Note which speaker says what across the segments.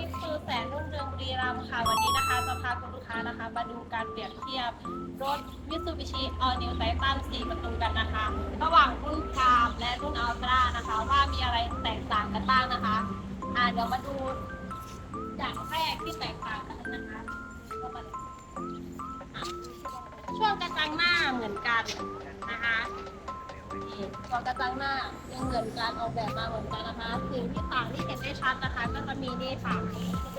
Speaker 1: มิตซูแสนรุ่งเรืองบุรีรัมย์ค่ะ วันนี้นะคะจะพาคุณลูกค้านะคะ มาดูการเปรียบเทียบรถมิตซูบิชิออนิวไททัน4ประตูกันนะคะ ระหว่างรุ่นกรามและรุ่นอัลตร้านะคะ ว่ามีอะไรแตกต่างกันบ้างนะคะอ่าเดี๋ยวมาดูอย่างแรกที่แตกต่างกันนะคะ ช่วงกระจังหน้าเหมือนกันนะคะ นี่ช่วงกระจังหน้ายังเหมือนกันออกแบบมาเหมือนกันนะคะสิ่งที่ต่างที่เห็นได้ชัดนะคะ ก็จะมีนี่ค่ะ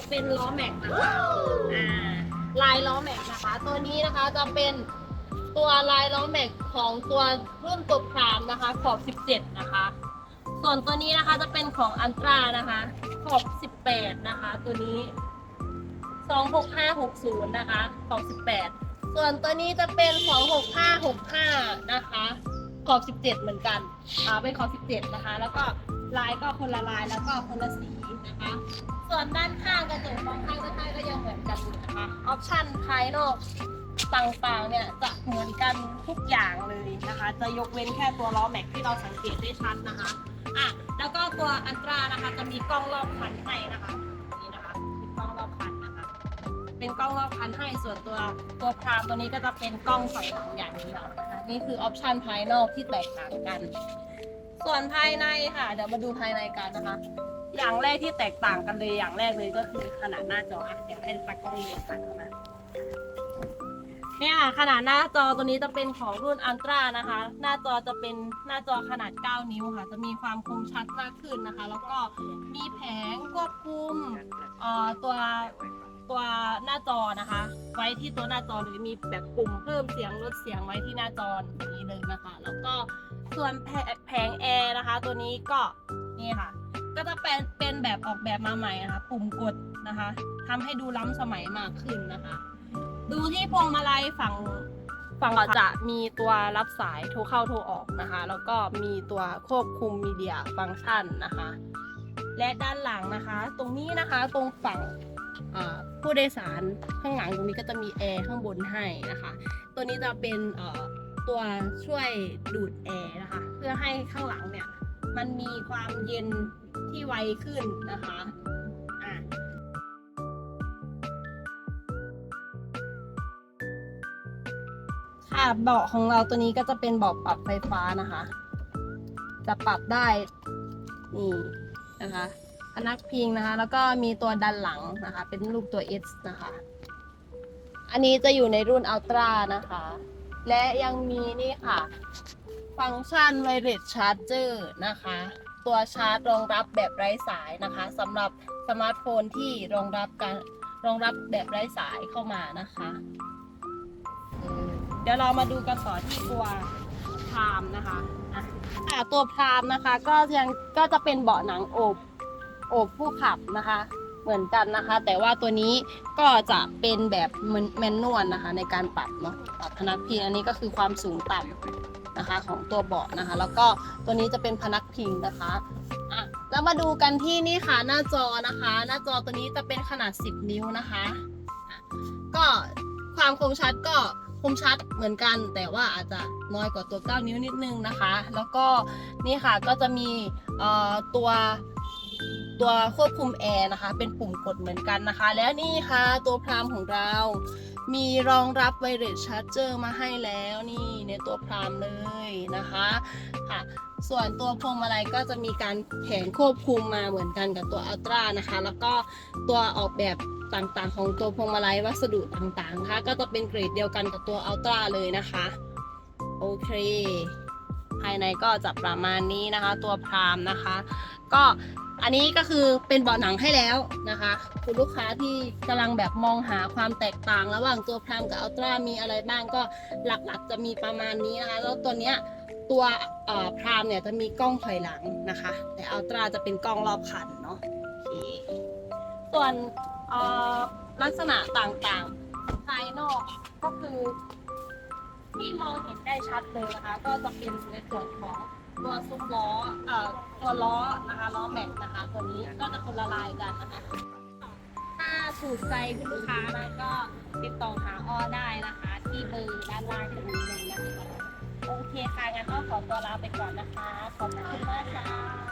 Speaker 1: เป็นล้อแม็กนะคะอ่าลายล้อแม็กนะคะ ตัวนี้นะคะจะเป็นตัวลายล้อแม็กของตัวรุ่นตัวพรามนะคะ ขอบ 17 นะคะ ส่วนตัวนี้นะคะจะเป็นของอันตรานะคะ ขอบ 18 นะคะ ตัวนี้ 26560 นะคะ ขอบ 18 ส่วนตัวนี้จะเป็นของ6565 นะคะ ขอบ 17 เหมือนกัน อ่า เป็นขอบ 17 นะคะ แล้วก็ลายก็คนละลายแล้วก็คนละสีนะคะ ส่วนด้านข้างกระจกมองข้างด้านข้างก็ยังเหมือนกันอยู่นะคะ ออปชั่นภายนอกต่างๆ เนี่ยจะเหมือนกันทุกอย่างเลยนะคะ จะยกเว้นแค่ตัวล้อแม็กที่เราสังเกตได้ชัดนะคะ อะ แล้วก็ตัวอันตรานะคะจะมีกล้องรอบคันให้นะคะนี่นะคะมีกล้องรอบคันนะคะ เป็นกล้องรอบคันให้ส่วนตัวตัวพรามตัวนี้ก็จะเป็นกล้องถอยหลังอย่างเดียวนะคะ นี่คือออปชันภายนอกที่แตกต่างกัน ส่วนภายในค่ะ เดี๋ยวมาดูภายในกันนะคะ อย่างแรกที่แตกต่างกันเลยอย่างแรกเลยก็คือขนาดหน้าจออะเดี๋ยวให้ตากล้องเรียค่ะเข้ามาเนี่ยค่ะขนาดหน้าจอตัวนี้จะเป็นของรุ่นอัลตร้านะคะ หน้าจอจะเป็นหน้าจอขนาด 9 นิ้วค่ะ จะมีความคมชัดมากขึ้นนะคะ แล้วก็มีแผงควบคุมตัว ตัวหน้าจอนะคะ ไว้ที่ตัวหน้าจอหรือมีแบบปุ่มเพิ่มเสียงลดเสียงไว้ที่หน้าจออย่างนี้เลยนะคะ แล้วก็ส่วนแผแผงแอร์นะคะ ตัวนี้ก็นี่ค่ะ ก็จะเป็นเป็นแบบออกแบบมาใหม่นะคะ ปุ่มกดนะคะทำให้ดูล้ำสมัยมากขึ้นนะคะ ดูที่พวงมาลัยฝั่งฝั่งจะมีตัวรับสายโทรเข้าโทรออกนะคะ แล้วก็มีตัวควบคุมมีเดียฟังก์ชันนะคะ และด้านหลังนะคะ ตรงนี้นะคะตรงฝั่ง ผู้โดยสารข้างหลังตรงนี้ก็จะมีแอร์ข้างบนให้นะคะ ตัวนี้จะเป็นตัวช่วยดูดแอร์นะคะ เพื่อให้ข้างหลังเนี่ยมันมีความเย็นที่ไวขึ้นนะคะค่ะเบาะของเราตัวนี้ก็จะเป็นเบาะปรับไฟฟ้านะคะ จะปรับได้นี่นะคะ พนักพิงนะคะ แล้วก็มีตัวดันหลังนะคะ เป็นรูปตัว S นะคะ อันนี้จะอยู่ในรุ่นอัลตร้านะคะ และยังมีนี่ค่ะ ฟังก์ชัน Wireless Charger นะคะ ตัวชาร์จรองรับแบบไร้สายนะคะสำหรับสมาร์ทโฟนที่รองรับการรองรับแบบไร้สายเข้ามานะคะเดี๋ยวเรามาดูกันต่อที่ตัวพรามนะคะอะตัวพรามนะคะก็ยังก็จะเป็นเบาะหนังอบ อบผู้ขับนะคะ เหมือนกันนะคะ แต่ว่าตัวนี้ก็จะเป็นแบบแมนนวลนะคะ ในการปรับเนาะปรับพนักพิงอันนี้ก็คือความสูงต่ำนะคะของตัวเบาะนะคะ แล้วก็ตัวนี้จะเป็นพนักพิงนะคะอะแล้วมาดูกันที่นี่ค่ะหน้าจอนะคะ หน้าจอตัวนี้จะเป็นขนาด 10 นิ้วนะคะอะก็ความคมชัดก็คมชัดเหมือนกัน แต่ว่าอาจจะน้อยกว่าตัว 9 นิ้วนิดนึงนะคะ แล้วก็นี่ค่ะก็จะมีเอ่อตัว ตัวควบคุมแอร์นะคะ เป็นปุ่มกดเหมือนกันนะคะ แล้วนี่ค่ะตัวพรามของเรา มีรองรับไวเลสชาร์จเจอร์มาให้แล้วนี่ในตัวพรามเลยนะคะค่ะส่วนตัวพวงมาลัยก็จะมีการแผงควบคุมมาเหมือนกันกับตัวอัลตร้านะคะ แล้วก็ตัวออกแบบต่างๆ ของตัวพวงมาลัยวัสดุต่างๆนะคะก็จะเป็นเกรดเดียวกันกับตัวอัลตร้าเลยนะคะโอเคภายในก็จะประมาณนี้นะคะ ตัวพรามนะคะ ก็ อันนี้ก็คือเป็นเบาะหนังให้แล้วนะคะ คุณลูกค้าที่กำลังแบบมองหาความแตกต่างระหว่างตัวพรามกับอัลตร้ามีอะไรบ้างก็หลักๆจะมีประมาณนี้นะคะ แล้วตัวเนี้ยตัวพรามเนี่ยจะมีกล้องถอยหลังนะคะ แต่อัลตร้าจะเป็นกล้องรอบคันเนาะส่วนลักษณะต่างๆ ภายนอกก็คือที่มองเห็นได้ชัดเลยนะคะ ก็จะเป็นในส่วนของ ตัวซุปล้อเอ่อตัวล้อนะคะล้อแม็กนะคะตัวนี้ก็จะคนละลายกันนะคะ ถ้าถูกใจคุณลูกค้านะก็ติดต่อหาอ้อได้นะคะ ที่เบอร์ด้านล่างตรงนี้เลยนะคะโอเคค่ะงั้นอ้อขอตัวลาไปก่อนนะคะขอบคุณมากค่ะ